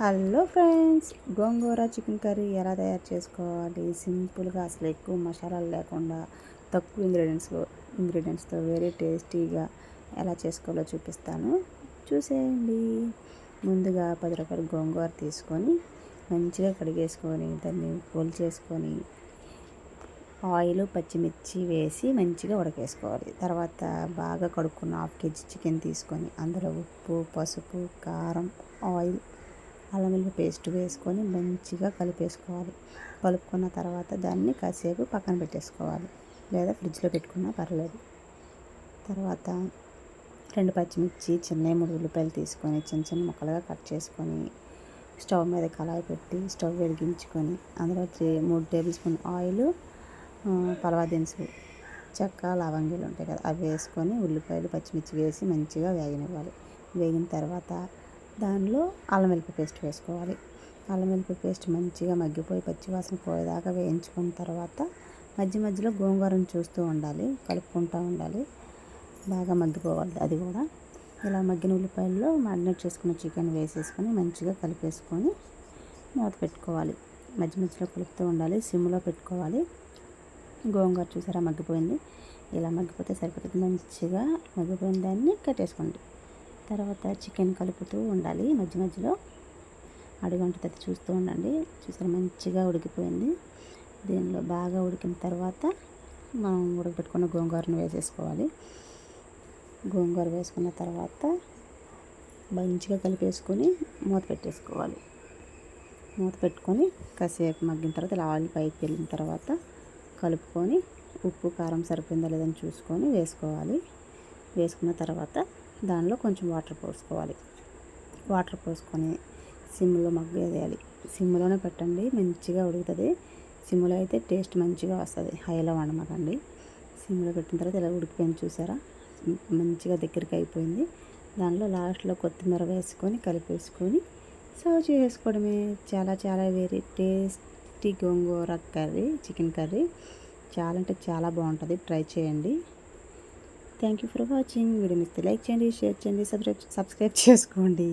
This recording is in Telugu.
Hello friends gongura chicken curry ఎలా తయారు చేసుకోవాలి? సింపుల్గా అసలు ఎక్కువ మసాలాలు లేకుండా తక్కువ ఇంగ్రీడియంట్స్లో ఇంగ్రీడియంట్స్తో వెరీ టేస్టీగా ఎలా చేసుకోవాలో చూపిస్తాను. చూసేయండి. ముందుగా పది రూపాయలు గోంగూర తీసుకొని మంచిగా కడిగేసుకొని దాన్ని పొల్ చేసుకొని ఆయిల్ పచ్చిమిర్చి వేసి మంచిగా ఉడకేసుకోవాలి. తర్వాత బాగా కడుక్కున్న హాఫ్ కేజీ చికెన్ తీసుకొని అందులో ఉప్పు పసుపు కారం ఆయిల్ అల్లం వెల్లుల్లి పేస్ట్ వేసుకొని మంచిగా కలిపేసుకోవాలి. కలుపుకున్న తర్వాత దాన్ని కాసేపు పక్కన పెట్టేసుకోవాలి. లేదా ఫ్రిడ్జ్లో పెట్టుకున్నా పర్లేదు. తర్వాత రెండు పచ్చిమిర్చి చిన్న మూడు ఉల్లిపాయలు తీసుకొని చిన్న చిన్న ముక్కలుగా కట్ చేసుకొని స్టవ్ మీద కళాయి పెట్టి స్టవ్ వెలిగించుకొని అందులో మూడు టేబుల్ స్పూన్ ఆయిల్ పలవా దినుసులు చెక్క లవంగిలు ఉంటాయి కదా అవి వేసుకొని ఉల్లిపాయలు పచ్చిమిర్చి వేసి మంచిగా వేగనివ్వాలి. వేగిన తర్వాత దానిలో అల్లం వెల్లుల్లి పేస్ట్ వేసుకోవాలి. అల్లం వెల్లుల్లి పేస్ట్ మంచిగా మగ్గిపోయి పచ్చివాసన పోయేదాకా వేయించుకున్న తర్వాత మధ్య మధ్యలో గోంగూరను చూస్తూ ఉండాలి కలుపుకుంటూ ఉండాలి. బాగా మగ్గిపోవాలి అది కూడా. ఇలా మగ్గిన ఉల్లిపాయల్లో మ్యారినేట్ చేసుకున్న చికెన్ వేసేసుకొని మంచిగా కలిపేసుకొని మూత పెట్టుకోవాలి. మధ్య మధ్యలో కలుపుతూ ఉండాలి సిమ్లో పెట్టుకోవాలి. గోంగూర చూసారా మగ్గిపోయింది? ఇలా మగ్గిపోతే సరిపోతుంది. మంచిగా మగ్గిపోయిన దాన్ని కట్టేసుకోండి తర్వాత చికెన్ కలుపుతూ ఉండాలి మధ్య మధ్యలో. అడుగంటుతుంది చూస్తూ ఉండండి. చూసారు మంచిగా ఉడికిపోయింది. దీనిలో బాగా ఉడికిన తర్వాత మనం ఉడకబెట్టుకున్న గోంగూరను వేసేసుకోవాలి. గోంగూర వేసుకున్న తర్వాత మంచిగా కలిపేసుకొని మూత పెట్టేసుకోవాలి. మూత పెట్టుకొని కాసేపు మగ్గిన తర్వాత ఇలా ఆయిల్ పైకి వెళ్ళిన తర్వాత కలుపుకొని ఉప్పు కారం సరిపోయిందా లేదని చూసుకొని వేసుకోవాలి. వేసుకున్న తర్వాత దానిలో కొంచెం వాటర్ పోసుకోవాలి. వాటర్ పోసుకొని సిమ్లో మగ్గేయాలి సిమ్లోనే పెట్టండి మంచిగా ఉడుకుతుంది. సిమ్లో అయితే టేస్ట్ మంచిగా వస్తుంది. హైలో వండమాకండి. సిమ్లో పెట్టిన తర్వాత ఇలా ఉడికిపోయింది చూసారా? మంచిగా దగ్గరికి అయిపోయింది. దానిలో లాస్ట్లో కొత్తిమీర వేసుకొని కలిపేసుకొని సర్వ్ చేసుకోవడమే. చాలా చాలా very tasty gongura curry chicken curry. చాలా అంటే చాలా బాగుంటుంది. ట్రై చేయండి. Thank you for watching video మిస్తే like చేయండి షేర్ చేయండి సబ్స్క్రైబ్ సబ్స్క్రైబ్ చేసుకోండి.